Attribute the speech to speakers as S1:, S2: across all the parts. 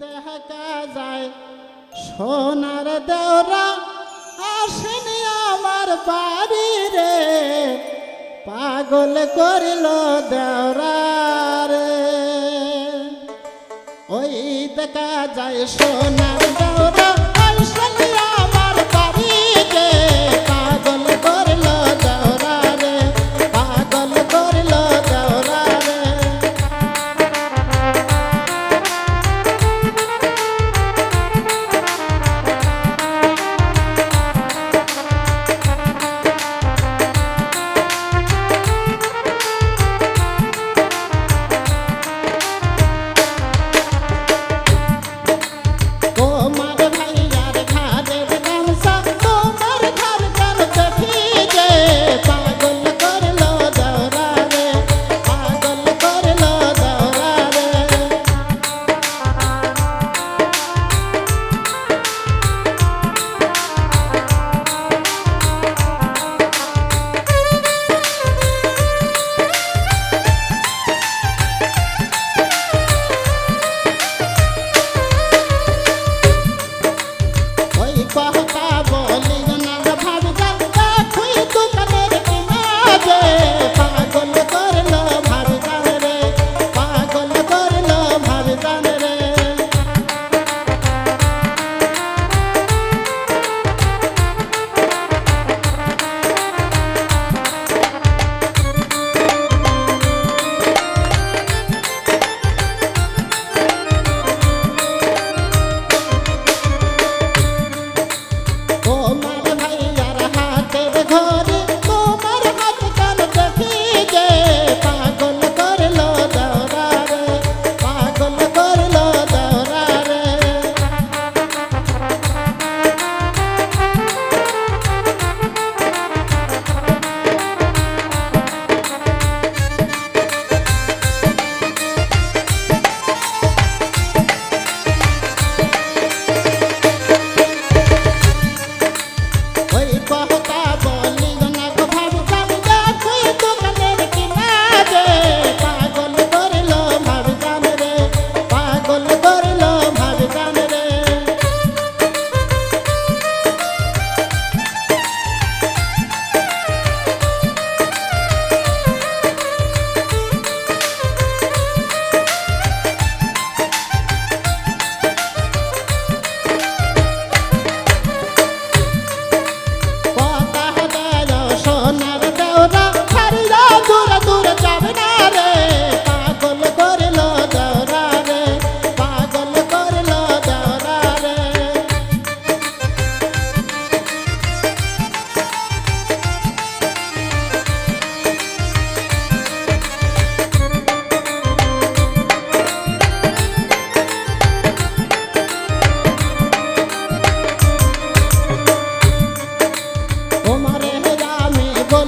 S1: দেখা যায় সোনার দেওরা আসেনি আমার বাড়ি রে। পাগল করিল দেওরা রে। ওই দেখা যায় দেওরা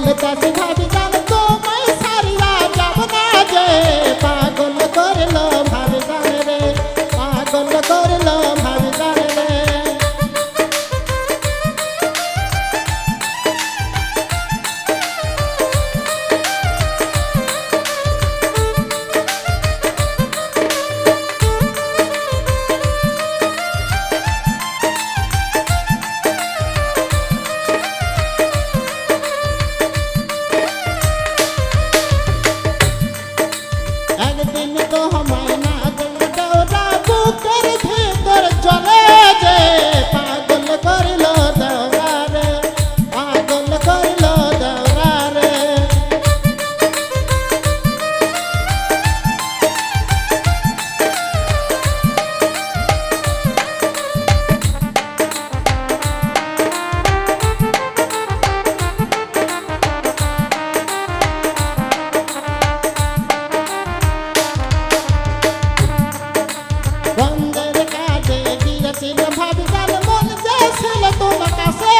S1: Let's have it. রহমান। তোমার কাছে